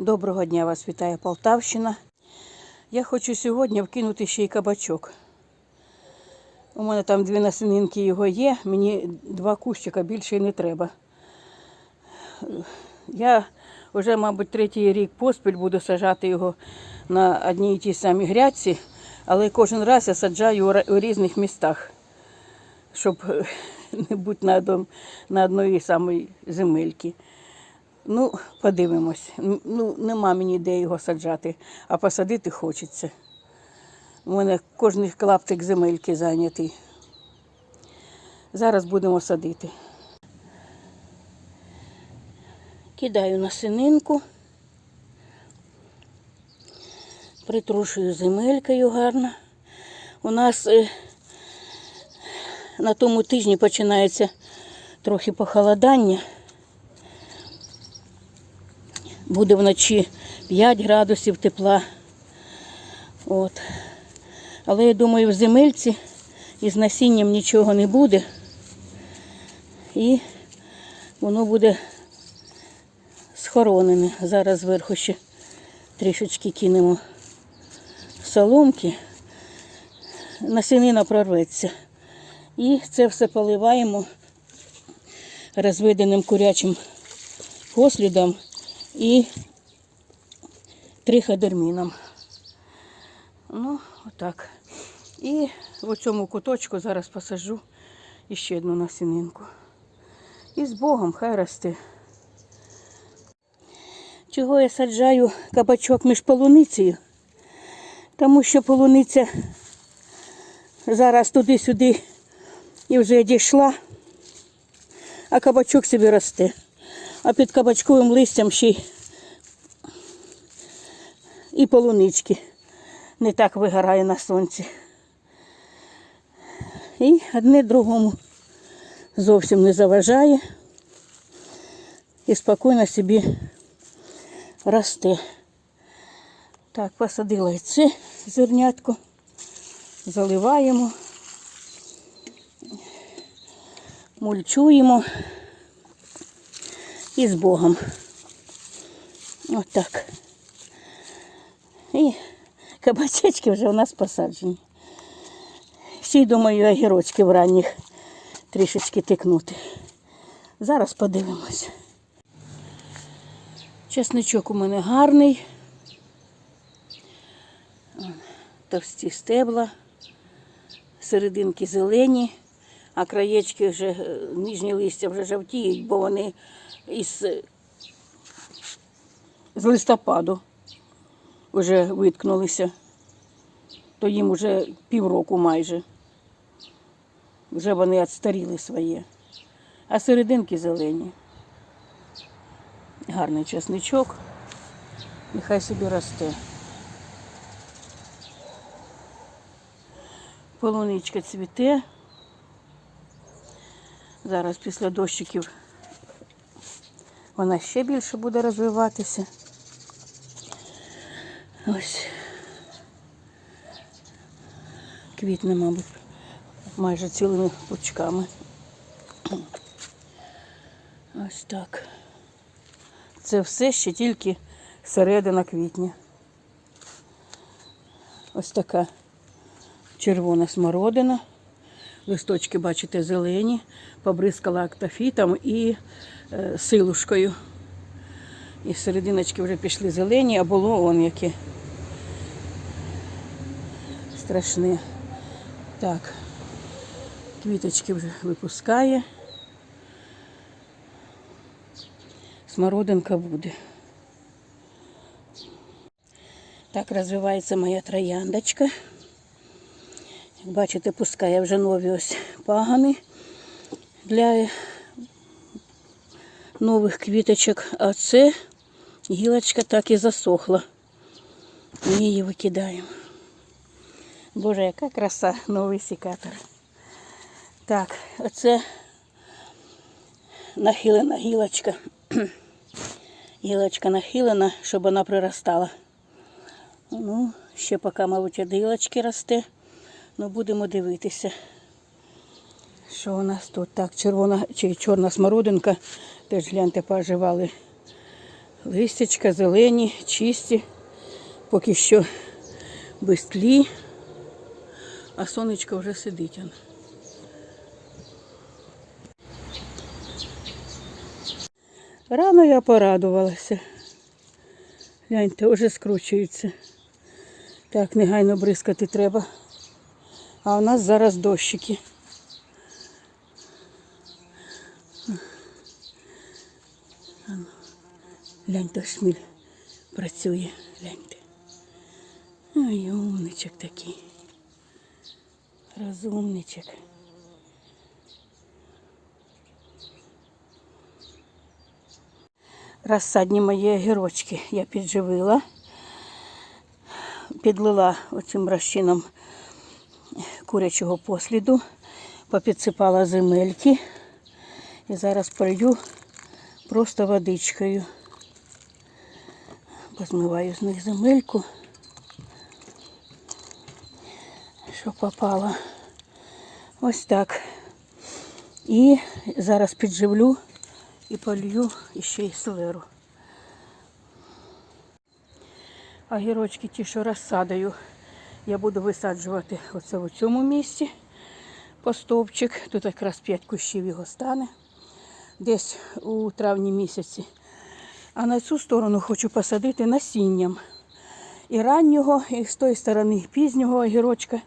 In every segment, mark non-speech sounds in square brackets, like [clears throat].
Доброго дня вас вітає Полтавщина. Я хочу сьогодні вкинути ще й кабачок. У мене там дві насінинки його є, мені два кущика більше не треба. Я вже, мабуть, третій рік поспіль буду сажати його на одній і тій самій грядці, але кожен раз я саджаю у різних містах, щоб [laughs] не бути на, одної самої земельки. Ну, подивимось. Ну, нема мені де його саджати, а посадити хочеться. У мене кожний клаптик земельки зайнятий. Зараз будемо садити. Кидаю насининку. Притрушую земелькою гарно. У нас е, на тому тижні починається трохи похолодання. Буде вночі 5 градусів тепла. От. Але я думаю, в земельці із насінням нічого не буде. І воно буде схоронене. Зараз зверху ще трішечки кинемо соломки. Насінина прорветься. І це все поливаємо розведеним курячим послідом і триходерміном. Ну, отак. І в цьому куточку зараз посаджу іще одну насінинку. І з Богом хай росте. Чого я саджаю кабачок між полуницею? Тому що полуниця зараз туди-сюди і вже дійшла, а кабачок собі росте. А під кабачковим листям ще і полунички не так вигорає на сонці. І одне другому зовсім не заважає і спокійно собі росте. Так, посадила і це зернятко, заливаємо, мульчуємо і з Богом. Отак. І кабачечки вже у нас посаджені. Ще й думаю, огірочки в ранніх трішечки тикнути. Зараз подивимось. Чесничок у мене гарний. Товсті стебла, серединки зелені, а краєчки вже, е, ніжні листя вже жовтіють, бо вони із е, з листопаду вже виткнулися. То їм вже півроку майже. Вже вони відстаріли своє. А серединки зелені. Гарний чесничок. Нехай собі росте. Полуничка цвіте. Зараз після дощиків вона ще більше буде розвиватися. Ось. Квітне, мабуть, майже цілими пучками. Ось так. Це все ще тільки середина квітня. Ось така червона смородина. Листочки, бачите, зелені, побризкала актофітом і е, силушкою. І серединочки вже пішли зелені, а було он яке страшне. Так, квіточки вже випускає. Смородинка буде. Так розвивається моя трояндочка. Бачите, пускає вже нові ось пагани для нових квіточок. А це гілочка так і засохла. Ми її викидаємо. Боже, яка краса, новий секатор. Так, оце нахилена гілочка. [clears throat] Гілочка нахилена, щоб вона приростала. Ну, ще поки, мабуть, гілочки росте. Ну, будемо дивитися. Що у нас тут? Так, червона чи чорна смородинка. Теж гляньте, поживали Листячка зелені, чисті, поки що без тлі, а сонечко вже сидить. Рано я порадувалася. Гляньте, вже скручуються. Так, негайно бризкати треба. А у нас зараз дощики. Ану, Гляньте, шміль працює, гляньте. Ой, умничок такий. Розумничок. Розсадні мої огірочки я підживила, підлила оцим розчином курячого посліду, попідсипала земельки і зараз полью просто водичкою. Позмиваю з них земельку, що попало. Ось так. І зараз підживлю і полью ще й селеру. А гірочки ті, що розсадою, я буду висаджувати оце в цьому місці по стовпчик. Тут якраз 5 кущів його стане десь у травні місяці. А на цю сторону хочу посадити насінням. І раннього, і з тої сторони пізнього огірочка.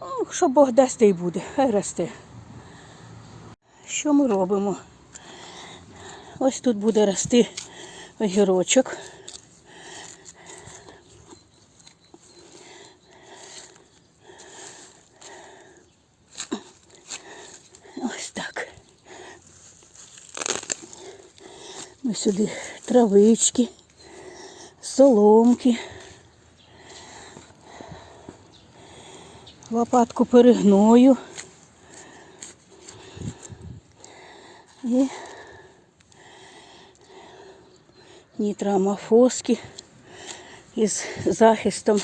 Ну, що Бог дасть, й буде, хай росте. Що ми робимо? Ось тут буде рости огірочок. Ось так. Ми сюди травички, соломки. Лопатку перегною. І нітрамофоски із захистом.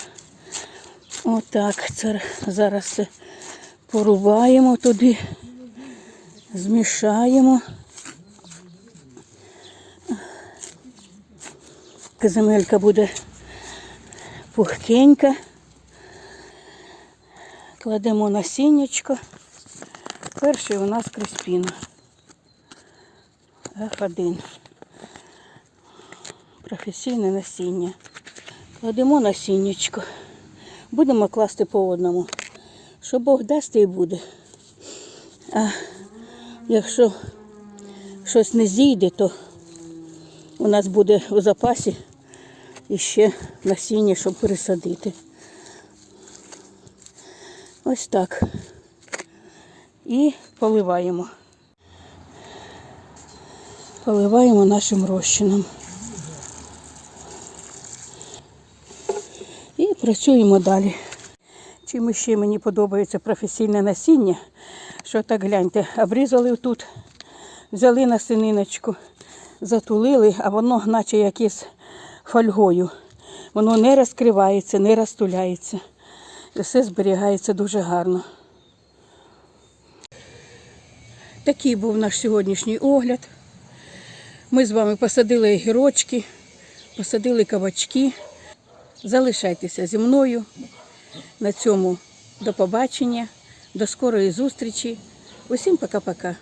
Отак. Це зараз це порубаємо туди, змішаємо. Земелька буде пухкенька. Кладемо насіннячко. Перший у нас криспін. F1. Професійне насіння. Кладемо насіннячко. Будемо класти по одному. Що Бог дасть, й буде. А якщо щось не зійде, то у нас буде у запасі іще насіння, щоб пересадити. Ось так. І поливаємо. Поливаємо нашим розчином. І працюємо далі. Чим ще мені подобається професійне насіння, що так гляньте, обрізали тут, взяли насіниночку, затулили, а воно наче якесь фольгою. Воно не розкривається, не розтуляється. Все зберігається дуже гарно. Такий був наш сьогоднішній огляд. Ми з вами посадили гірочки, посадили кабачки. Залишайтеся зі мною. На цьому до побачення, до скорої зустрічі. Усім пока-пока.